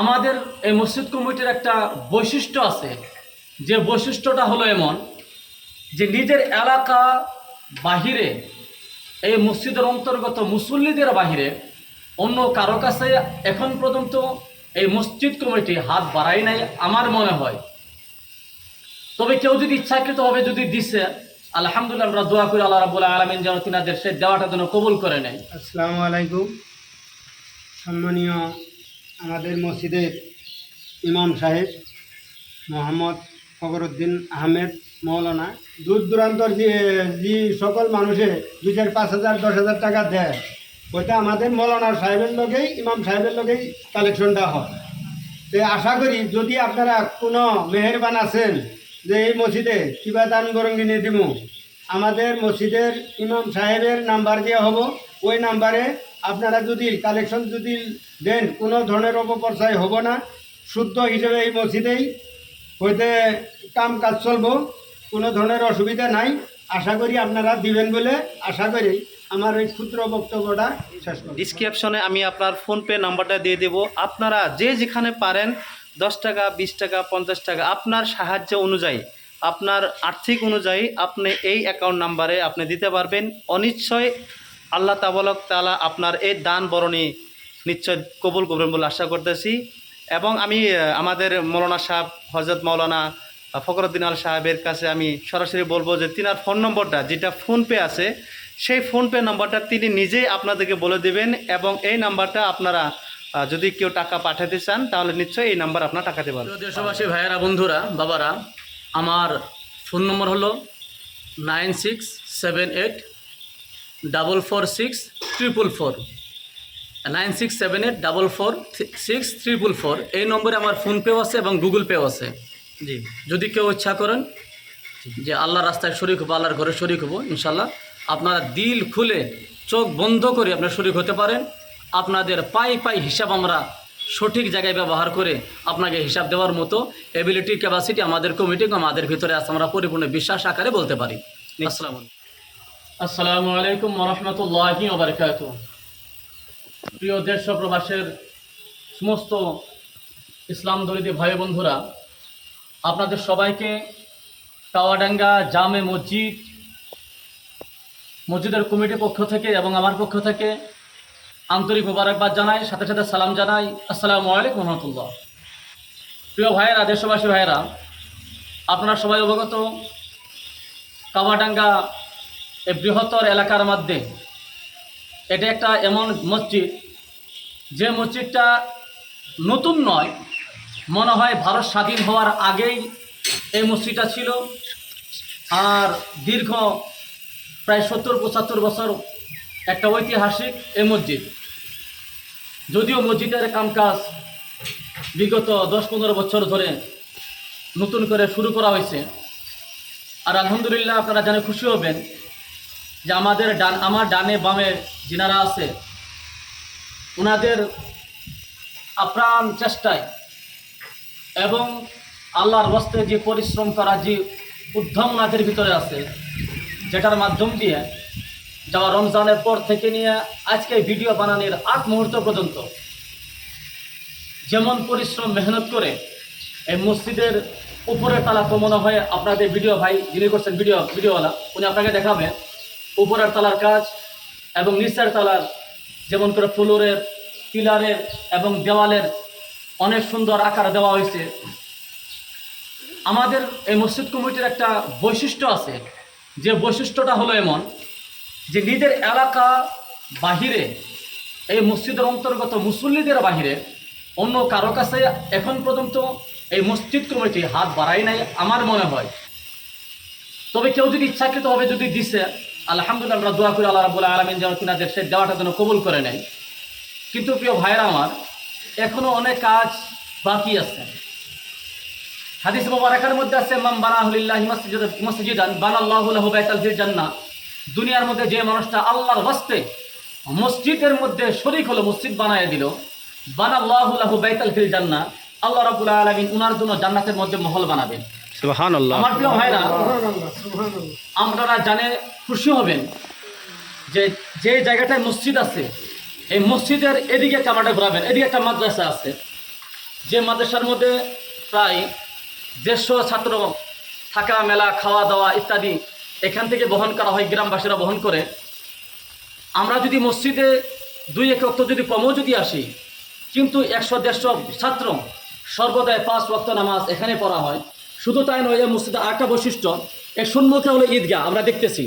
আমাদের এই মসজিদ কমিটির একটা বৈশিষ্ট্য আছে। যে বৈশিষ্ট্যটা হলো এমন যে নিজের এলাকা বাহিরে, এই মসজিদের অন্তর্গত মুসল্লিদের বাহিরে অন্য কারও কাছে এখন পর্যন্ত এই মসজিদ কমিটি হাত বাড়াই নাই আমার মনে হয়। তবে কেউ যদি ইচ্ছাকৃতভাবে যদি দিছে, আলহামদুলিল্লাহ আমরা দোয়া করি আল্লাহ রাবুল আলমিন যেন তিনাদের সে দেওয়াটা যেন কবুল করে নেয়। আসসালামু আলাইকুম। সম্মানীয় আমাদের মসজিদের ইমাম সাহেব মোহাম্মদ ফখরুদ্দিন আহমেদ মৌলানা। দূর দূরান্তর যে যে সকল মানুষে দুই চার পাঁচ হাজার, দশ হাজার টাকা দেয়, ওইটা আমাদের মৌলানা সাহেবের লোকেই, ইমাম সাহেবের লোকেই কালেকশনটা হয়। তো আশা করি যদি আপনারা কোনো মেহেরবান আছেন যে এই মসজিদে কিবা দান গরঙ্গিনী দিব আমাদের মসজিদের ইমাম সাহেবের নাম্বার দেওয়া হব। ওই নাম্বারে আপনারা যদি কালেকশন যদি দেন, কোনো ধরনের অপপ্রচার হব না। শুদ্ধ হিসেবে এই মসজিদেই হইতে কাম কাজ চলবো, কোনো ধরনের অসুবিধা নাই। আশা করি আপনারা দিবেন বলে আশা করি আমার ওই ক্ষুদ্র বক্তব্যটা শেষ করি ডিসক্রিপশনে আমি আপনার ফোনপে নাম্বারটা দিয়ে দেব। আপনারা যে যেখানে পারেন, দশ টাকা, বিশ টাকা, পঞ্চাশ টাকা, আপনার সাহায্য অনুযায়ী, আপনার আর্থিক অনুযায়ী আপনি এই অ্যাকাউন্ট নাম্বারে আপনি দিতে পারবেন। অনিশ্চয় আল্লাহ তাবলক তালা আপনার এই দান বরণী নিশ্চয় কবুল করবেন বলে আশা করতেছি। এবং আমি আমাদের মৌলানা সাহেব হজরত মৌলানা আহ, ফখরুদ্দিন আল সাহেবের কাছে আমি সরাসরি বলব যে তিনার ফোন নম্বরটা যেটা ফোনপে আছে সেই ফোনপে নম্বরটা তিনি নিজেই আপনাদেরকে বলে দেবেন এবং এই নাম্বারটা আপনারা যদি কেউ টাকা পাঠাতে চান তাহলে নিশ্চয়ই এই নাম্বার আপনার টাকাতে পারবেন দেশবাসী ভাইয়েরা বন্ধুরা বাবারা আমার ফোন নম্বর হলো nine six seven eight double four six triple four nine six seven eight double four six triple four এই নম্বরে আমার ফোনপেও আছে এবং গুগল পেও আছে। জি। যদি কেউ ইচ্ছা করেন যে আল্লাহ রাস্তায় শরিক হব আল্লাহর ঘরে শরিক হব ইনশাল্লাহ আপনারা দিল খুলে চোখ বন্ধ করে আপনারা শরিক হতে পারেন। আপনাদের পাই পাই হিসাব আমরা সঠিক জায়গায় ব্যবহার করে আপনাকে হিসাব দেওয়ার মতো এবিলিটি ক্যাপাসিটি আমাদের কমিটি আমাদের ভিতরে আছে আমরা পরিপূর্ণ বিশ্বাস আকারে বলতে পারি। আসসালামু আলাইকুম। আসসালামু আলাইকুম রহমতুল্লাহি ওবরকাত প্রিয় দেশ প্রবাসের সমস্ত ইসলাম দরিদ্র ভাই বন্ধুরা, আপনাদের সবাইকে কাওয়াডাঙ্গা জামে মসজিদ, মসজিদের কমিটির পক্ষ থেকে এবং আমার পক্ষ থেকে আন্তরিক মোবারকবাদ জানাই, সাথে সাথে সালাম জানাই। আসসালামু আলাইকুম রহমতুল্লাহ। প্রিয় ভাইয়েরা দেশবাসী ভাইয়েরা, আপনারা সবাই অবগত, কাওয়াডাঙ্গা এই বৃহত্তর এলাকার মধ্যে এটা একটা এমন মসজিদ, যে মসজিদটা নতুন নয়, মনে হয় ভারত স্বাধীন হওয়ার আগেই এই মসজিদটা ছিল। আর দীর্ঘ প্রায় সত্তর, পঁচাত্তর বছর একটা ঐতিহাসিক এই মসজিদ। যদিও মসজিদের কামকাজ বিগত দশ পনেরো বছর ধরে নতুন করে শুরু করা হয়েছে। আর আলহামদুলিল্লাহ আপনারা জানে খুশি হবেন যে আমাদের ডান, আমার ডানে বামে যিনারা আছে ওনাদের আপ্রাণ চেষ্টায় এবং আল্লাহর বস্তে যে পরিশ্রম করা, যে উদ্যম ওনাদের ভিতরে আছে, যেটার মাধ্যম দিয়ে যাওয়া রমজানের পর থেকে নিয়ে আজকে ভিডিও বানানোর আগ মুহূর্ত পর্যন্ত যেমন পরিশ্রম, মেহনত করে এই মসজিদের উপরের তালা তো মনে হয়। আপনাদের ভিডিও ভাই, যিনি করছেন ভিডিও, ভিডিওওয়ালা, উনি আপনাকে দেখাবেন। উপরের তালার কাজ এবং নিচের তালার, যেমন করে ফ্লোরের, পিলারের এবং দেওয়ালের অনেক সুন্দর আকার দেওয়া হয়েছে। আমাদের এই মসজিদ কমিটির একটা বৈশিষ্ট্য আছে। যে বৈশিষ্ট্যটা হলো এমন যে নিজের এলাকা বাহিরে, এই মসজিদের অন্তর্গত মুসল্লিদের বাহিরে অন্য কারও কাছে এখন পর্যন্ত এই মসজিদ কমিটি হাত বাড়াই নাই, আমার মনে হয়। তবে কেউ যদি ইচ্ছাকৃতভাবে যদি দিছে আলহামদুলিল্লাহ আমরা দোয়া করি আল্লাহ রাবুল আলমিন যেন তিনাদের সে দেওয়াটা যেন কবুল করে নেয়। কিন্তু প্রিয় ভাইরা আমার, এখনও অনেক কাজ বাকি আছে। হাদিস মোবারকের মধ্যে আছে মাম বানাহুলিল্লাহি মসজিদ, মসজিদান, বানাল্লাহু লাহু বাইতাল ফিল জান্নাহ। দুনিয়ার মধ্যে যে মানুষটা আল্লাহর ওয়াস্তে মসজিদের মধ্যে শরীক হলো, মসজিদ বানায় দিল, বানাল্লাহু লাহু বাইতাল ফিল জান্নাহ। আল্লাহ রাব্বুল আলামিন উনার জন্য জান্নাতের মধ্যে মহল বানাবেন। আমার প্রিয় ভাইরা। আপনারা জানে খুশি হবেন যে যে জায়গাটায় মসজিদ আছে, এই মসজিদের এদিকে কামাটা ঘোরাবেন, এদিকে একটা মাদ্রাসা আছে। যে মাদ্রাসার মধ্যে প্রায় দেড়শো ছাত্র থাকা, মেলা, খাওয়া দাওয়া ইত্যাদি এখান থেকে বহন করা হয়, গ্রামবাসীরা বহন করে। আমরা যদি মসজিদে দুই এক অক্ত যদি কমও যদি আসি, কিন্তু একশো দেড়শো ছাত্র সর্বদাই পাঁচ ওয়াক্ত নামাজ এখানে পড়া হয়। শুধু তাই নয় এই মসজিদে আরেকটা বৈশিষ্ট্য, এর সম্মুখে হলো ঈদগাহ, আমরা দেখতেছি।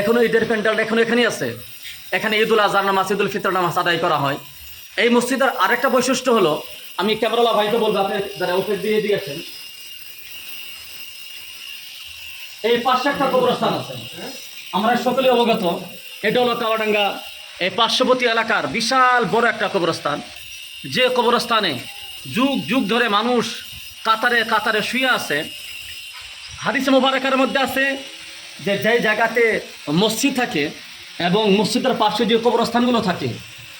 এখনও ঈদের প্যান্ডেলটা এখনও এখানেই আছে। এখানে ঈদুল আজহার নামাজ, ঈদুল ফিতর নামাজ আদায় করা হয়। এই মসজিদের আরেকটা বৈশিষ্ট্য হলো, আমি ক্যামেরালা ভাইকে বলব, আপনি যারা উপর দিয়ে দিয়েছেন। এই পাশে একটা কবরস্থান আছে। আমরা সকলে অবগত, এটা হলো কাওয়াডাঙ্গা। এই পার্শ্ববর্তী এলাকার বিশাল বড় একটা কবরস্থান। যে কবরস্থানে যুগ যুগ ধরে মানুষ কাতারে কাতারে শুয়ে আছে। হাদিসে মোবারকের মধ্যে আছে যে যে জায়গাতে মসজিদ থাকে এবং মসজিদের পাশে যে কবরস্থানগুলো থাকে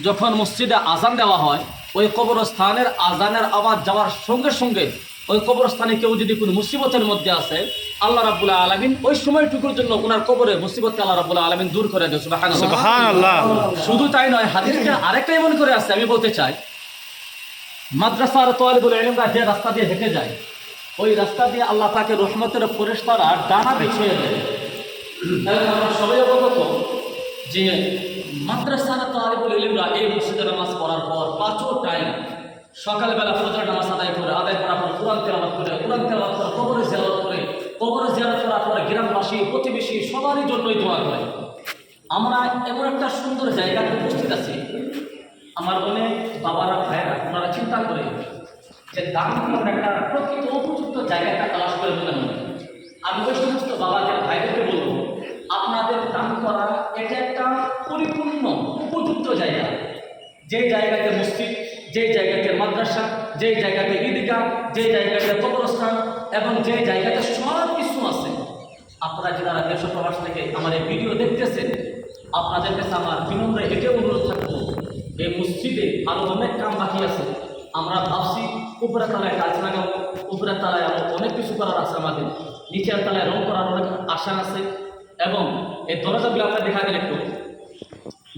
যখন মসজিদে আজান দেওয়া হয় ওই কবরস্থানের আজানের আওয়াজ যাওয়ার সঙ্গে সঙ্গে ওই কবরস্থানে কেউ যদি কোনো মুসিবতের মধ্যে আছে আল্লাহ রাবুল্লাহ আলমিন ওই সময়টুকুর জন্য ওনার কবরে মুসিবত আল্লাহ রাবুল্লাহ আলমিন দূর করে দেয় শুধু তাই নয় হাদিসটা আরেকটা এমন করে আছে আমি বলতে চাই মাদ্রাসার তোয়ালিবুল এলিমরা যে রাস্তা দিয়ে হেঁটে যায়, ওই রাস্তা দিয়ে আল্লাহ তাকে রহমতের ফেরেশতারা ডানা বিছিয়ে দেয়। তাহলে আমরা সবাই অবগত যে মাদ্রাসার তোয়ালিবুল এলিমরা এই মসজিদে নামাজ পড়ার পর পাঁচও টাইম সকালবেলা ফজর নামাজ আদায় করে, আদায় করার পর কোরআন তেলাওয়াত করে, কোরআন তেলাওয়াত করে, কবরে জিয়ারত করে, কবরে জিয়ারত করার পরে গ্রামবাসী, প্রতিবেশী সবারই জন্যই দোয়া করে। আমরা এমন একটা সুন্দর জায়গাতে উপস্থিত আছি আমার অনেক বাবারা, ভাইয়েরা ওনারা চিন্তা করে যে করার একটা প্রকৃত উপযুক্ত জায়গাটা তালাশ করে মনে হয়। আমি ওই সমস্ত বাবাদের, ভাইদেরকে বলব, আপনাদের দান করা এটা একটা পরিপূর্ণ, উপযুক্ত জায়গা। যে জায়গাতে মসজিদ, যে জায়গাতে মাদ্রাসা, যে জায়গাতে ঈদগাহ, যে জায়গাতে কবরস্থান এবং যে জায়গাতে সব কিছু আছে। আপনারা যারা দেশ প্রবাস থেকে আমার এই ভিডিও দেখতেছেন, আপনাদের কাছে আমার বিনম্র এটে অনুরোধ থাকব এই মসজিদে আরও অনেক কাম বাকি আছে। আমরা ভাবছি, উপরের তলায় কাজ লাগাবো, উপরের তলায় আরও অনেক কিছু করার আছে আমাদের। নিচের তলায় রং করার অনেক আশা আছে এবং এই দরজাগুলো আপনার দেখা গেলে একটু।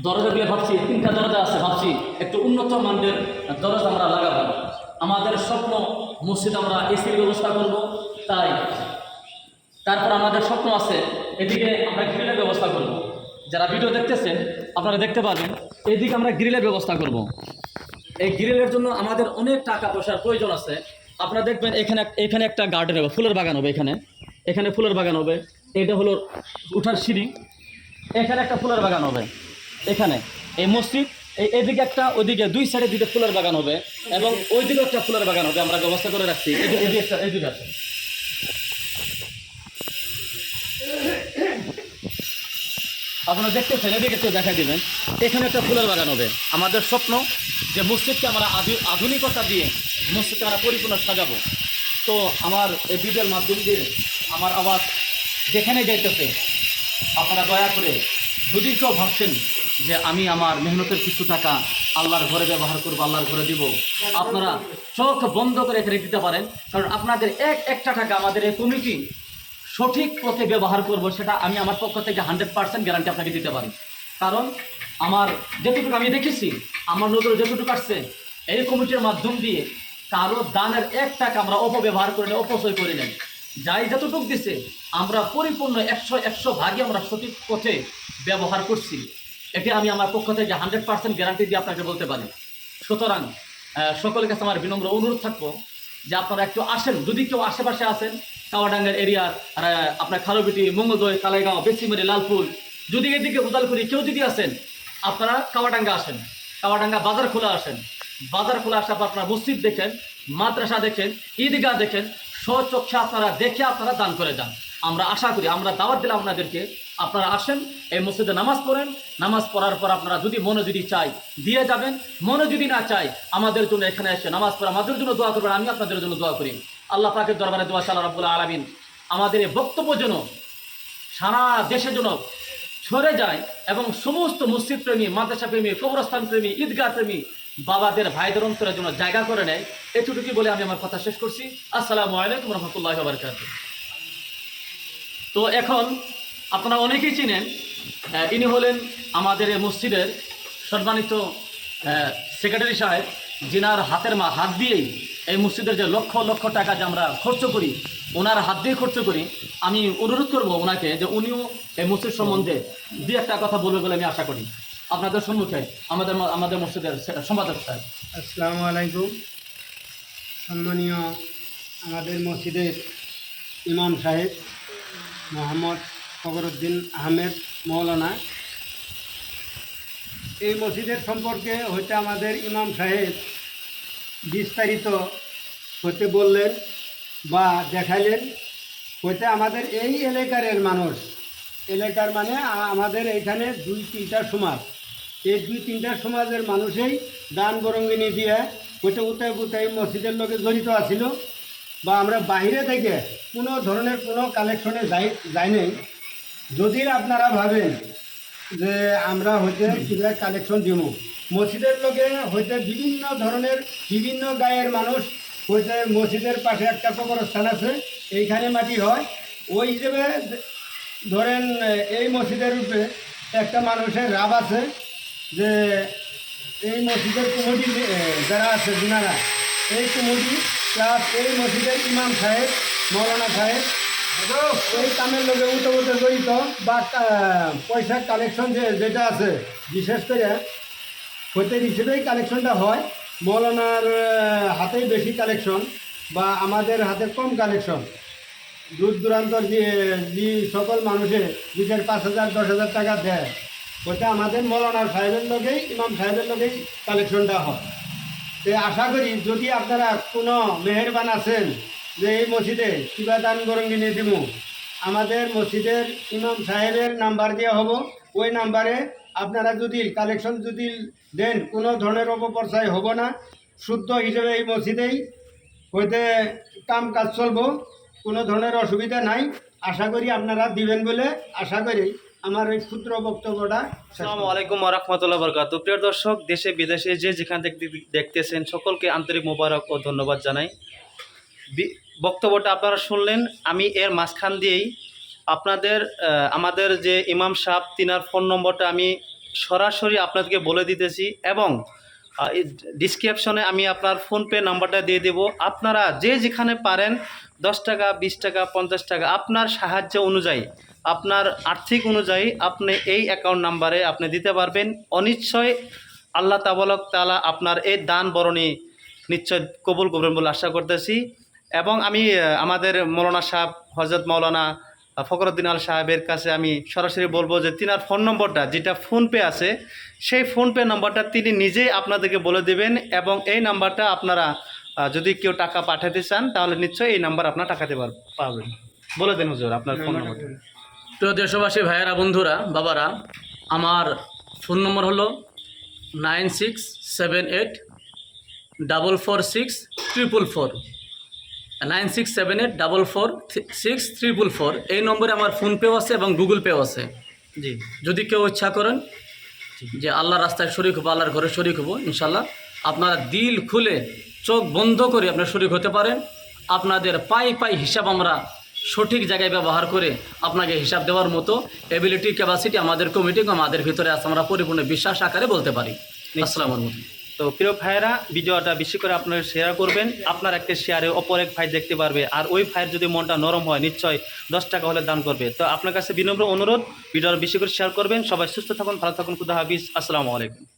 দরজাগুলো ভাবছি, তিনটা দরজা আছে, ভাবছি একটু উন্নত মানের দরজা আমরা লাগাবো। আমাদের স্বপ্ন, মসজিদ আমরা এসির ব্যবস্থা করব, তাই। তারপর আমাদের স্বপ্ন আছে, এদিকে আমরা গ্রিলের ব্যবস্থা করব। যারা ভিডিও দেখতেছেন, আপনারা দেখতে পাবেন এদিকে আমরা গ্রিলের ব্যবস্থা করব। এই গ্রিলের জন্য আমাদের অনেক টাকা পয়সার প্রয়োজন আছে। আপনারা দেখবেন এখানে এখানে একটা গার্ডেন হবে, ফুলের বাগান হবে এখানে। এখানে ফুলের বাগান হবে, এটা হলো উঠার সিঁড়ি। এখানে একটা ফুলের বাগান হবে, এখানে। এই মসজিদ, এই এদিকে একটা ওইদিকে দুই সাইডে দুইটা ফুলের বাগান হবে, এবং ওইদিকে একটা ফুলের বাগান হবে, আমরা ব্যবস্থা করে রাখছি। এদিকে এদিকে একটা এদিকে আছে। আপনারা দেখতেছেন এদিকে একটু দেখা দিবেন। এখানে একটা ফুলের বাগান হবে। আমাদের স্বপ্ন যে মসজিদকে আমরা আধু- আধুনিকতা দিয়ে মসজিদকে আমরা পরিপূর্ণ সাজাবো। তো আমার এই ভিডিওর মাধ্যম দিয়ে আমার আওয়াজ যেখানে যাইতেছে, আপনারা দয়া করে যদি কেউ ভাবছেন যে আমি আমার মেহনতের কিছু টাকা আল্লাহর ঘরে ব্যবহার করব, আল্লাহর ঘরে দিব, আপনারা চোখ বন্ধ করে এখানে দিতে পারেন। কারণ আপনাদের এক একটা টাকা আমাদের এই কমিটি সঠিক পথে ব্যবহার করব সেটা আমি আমার পক্ষ থেকে হান্ড্রেড পার্সেন্ট গ্যারান্টি আপনাকে দিতে পারি। কারণ আমার যেটুকু আমি দেখেছি, আমার নজরে যেটুকু আসছে, এই কমিটির মাধ্যম দিয়ে কারও দানের এক টাকা আমরা অপব্যবহার করে নেই অপচয় করে নেই। যাই যতটুকু দিছে, আমরা পরিপূর্ণ একশো একশো ভাগে আমরা সঠিক পথে ব্যবহার করছি। এটি আমি আমার পক্ষ থেকে হান্ড্রেড পার্সেন্ট গ্যারান্টি দিয়ে আপনাকে বলতে পারি। সুতরাং সকলের কাছে আমার বিনম্র অনুরোধ থাকব যে আপনারা একটু আসেন। যদি কেউ আশেপাশে আসেন কাওয়াডাঙ্গার এরিয়ার আপনার খারবিটি মঙ্গলদয় কালাইগাঁও বেসিমারি, লালপুর। যদি এদিকে উদালপুরি কেউ যদি আসেন, আপনারা কাওয়াডাঙ্গা আসেন। কাওয়াডাঙ্গা বাজার খোলা আসেন। বাজার খোলা আসার পর আপনারা মসজিদ দেখেন, মাদ্রাসা দেখেন, ঈদগাহ দেখেন স্বচক্ষে আপনারা দেখে আপনারা দান করে যান। আমরা আশা করি, আমরা দাওয়াত দিলাম আপনাদেরকে, আপনারা আসেন, এই মসজিদে নামাজ পড়েন। নামাজ পড়ার পর আপনারা যদি মনে যদি চাই, দিয়ে যাবেন। মনে যদি না চাই, আমাদের জন্য এখানে এসে নামাজ পড়া, আমাদের জন্য দোয়া করবেন, আমি আপনাদের জন্য দোয়া করি। আল্লাহ পাকের দরবারে দোয়া সাল্লাহ রাবুল্লাহ আলমিন। আমাদের এই বক্তব্য যেন সারা দেশে যেন ছড়ে যায় এবং সমস্ত মসজিদ প্রেমী মাদ্রাসা প্রেমী কবরস্থান প্রেমী ঈদগাহ প্রেমী বাবাদের, ভাইদের অন্তরের জন্য জায়গা করে নেয় এটুকুটি বলে আমি আমার কথা শেষ করছি। আসসালামু আলাইকুম রহমতুল্লাহ বারকাত তো এখন আপনারা অনেকেই চিনেন ইনি হলেন আমাদের এই মসজিদের সম্মানিত সেক্রেটারি সাহেব, যিনার হাতের মা হাত দিয়েই এই মসজিদের যে লক্ষ লক্ষ টাকা যে আমরা খরচ করি, ওনার হাত দিয়ে খরচ করি, আমি অনুরোধ করব ওনাকে যে উনিও এই মসজিদ সম্বন্ধে দু একটা কথা বলবে বলে আমি আশা করি। আপনাদের সম্মুখে আমাদের আমাদের মসজিদের সম্পাদক সাহেব। আসসালামু আলাইকুম। সম্মানীয় আমাদের মসজিদের ইমাম সাহেব, মোহাম্মদ ফখরুদ্দিন আহমেদ মৌলানা। এই মসজিদের সম্পর্কে হয়তো আমাদের ইমাম সাহেব বিস্তারিত হতে বললেন বা দেখাইলেন। হইতে আমাদের এই এলাকার মানুষ, এলাকার মানে আমাদের এখানে দুই তিনটা সমাজ। এই দুই তিনটা সমাজের মানুষেই দান বরঙ্গিনী দিয়ে হইতে উতায় পুতাই মসজিদের লোকে জড়িত আছিল বা আমরা বাইরে থেকে কোনো ধরনের কোনো কালেকশনে যাই যাই নাই। যদি আপনারা ভাবেন যে আমরা হইতে কীভাবে কালেকশন দিব মসজিদের লোকে হইতে বিভিন্ন ধরনের, বিভিন্ন গায়ের মানুষ হইতে মসজিদের পাশে একটা কবরস্থান আছে, এইখানে মাটি হয়। ওই হিসেবে ধরেন, এই মসজিদের রূপে একটা মানুষের রাব আছে, যে এই মসজিদের কমিটি যারা আছে যিনারা এই কমিটি প্লাস এই মসজিদের ইমাম সাহেব, মৌলানা সাহেব এই কামের লোকে উঠে উঠে জড়িত বা কা- পয়সা কালেকশন যে, যেটা আছে, বিশেষ করে হইতে হিসেবেই কালেকশনটা হয়। মৌলানার হাতেই বেশি কালেকশন বা আমাদের হাতে কম কালেকশন দূর দূরান্তর যে যে সকল মানুষে বিশের পাঁচ হাজার, দশ হাজার টাকা দেয়, ওটা আমাদের মৌলানার সাহেবের লোকেই, ইমাম সাহেবের লোকেই কালেকশনটা হয়। তো আশা করি যদি আপনারা কোনো মেহেরবান আছেন যে এই মসজিদে কিবা দান গরঙ্গি নিয়ে দিব আমাদের মসজিদের ইমাম সাহেবের নাম্বার দেওয়া হব। ওই নাম্বারে আপনারা যদি কালেকশন যদি দেন, কোনো ধরনের অপপ্রচার হব না। শুদ্ধ হিসেবে এই মসজিদেই হইতে কাম কাজ চলবো। কোনো ধরনের অসুবিধা নাই। আশা করি আপনারা দিবেন বলে আশা করি আমার এই ক্ষুদ্র বক্তব্যটা আসসালামু আলাইকুম রহমতুল্লাহ বরকাত প্রিয় দর্শক দেশে বিদেশে যে যেখান থেকে দেখতেছেন, সকলকে আন্তরিক মোবারক ও ধন্যবাদ জানাই। বক্তব্যটা আপনারা শুনলেন। আমি এর মাঝখান দিয়েই আপনাদের আমাদের যে ইমাম সাহেব, তিনার ফোন নম্বরটা আমি সরাসরি আপনাদেরকে বলে দিতেছি এবং ডিসক্রিপশনে আমি আপনার ফোনপে নাম্বারটা দিয়ে দেব। আপনারা যে যেখানে পারেন, দশ টাকা, বিশ টাকা, পঞ্চাশ টাকা, আপনার সাহায্য অনুযায়ী, আপনার আর্থিক অনুযায়ী আপনি এই অ্যাকাউন্ট নাম্বারে আপনি দিতে পারবেন। অনিশ্চয় আল্লাহ তাবলক তালা আপনার এই দান বরণী নিশ্চয় কবুল করবেন বলে আশা করতেছি। এবং আমি আমাদের মৌলানা সাহেব হজরত মৌলানা ফখরুদ্দিন আল সাহেবের কাছে আমি সরাসরি বলব যে তিনার ফোন নম্বরটা যেটা ফোনপে আছে সেই ফোনপে নম্বরটা তিনি নিজেই আপনাদেরকে বলে দেবেন এবং এই নাম্বারটা আপনারা যদি কেউ টাকা পাঠাতে চান তাহলে নিশ্চয়ই এই নাম্বার আপনার টাকাতে পার- পাবেন। বলে দেন হুজুর আপনার ফোন নম্বরটা। প্রিয় দেশবাসী ভাইয়েরা বন্ধুরা বাবারা আমার ফোন নম্বর হলো nine six seven eight double four six triple four. Nine six seven eight double four six triple four. এই নম্বরে আমার ফোনপেও আছে এবং গুগল পেও আছে। জি। যদি কেউ ইচ্ছা করেন যে আল্লাহ রাস্তায় শরিক হব আল্লাহর ঘরে শরিক হব ইনশাল্লাহ আপনারা দিল খুলে চোখ বন্ধ করে আপনারা শরিক হতে পারেন। আপনাদের পাই পাই হিসাব আমরা সঠিক জায়গায় ব্যবহার করে আপনাকে হিসাব দেওয়ার মতো এবিলিটি ক্যাপাসিটি আমাদের কমিটি আমাদের ভিতরে আছে আমরা পরিপূর্ণ বিশ্বাস আকারে বলতে পারি। আসসালামু আলাইকুম। তো প্রিয় ভাইয়েরা, ভিডিওটা বেশি করে আপনারা শেয়ার করবেন। আপনার একটা শেয়ারে অপর এক ভাই দেখতে পারবে, আর ওই ভাইয়ের যদি মনটা নরম হয়, নিশ্চয় দশ টাকা হলে দান করবে। তো আপনার কাছে বিনম্র অনুরোধ, ভিডিওটা বেশি করে শেয়ার করবেন। সবাই সুস্থ থাকুন, ভালো থাকুন, খুদা হাফিজ। আসসালামু আলাইকুম।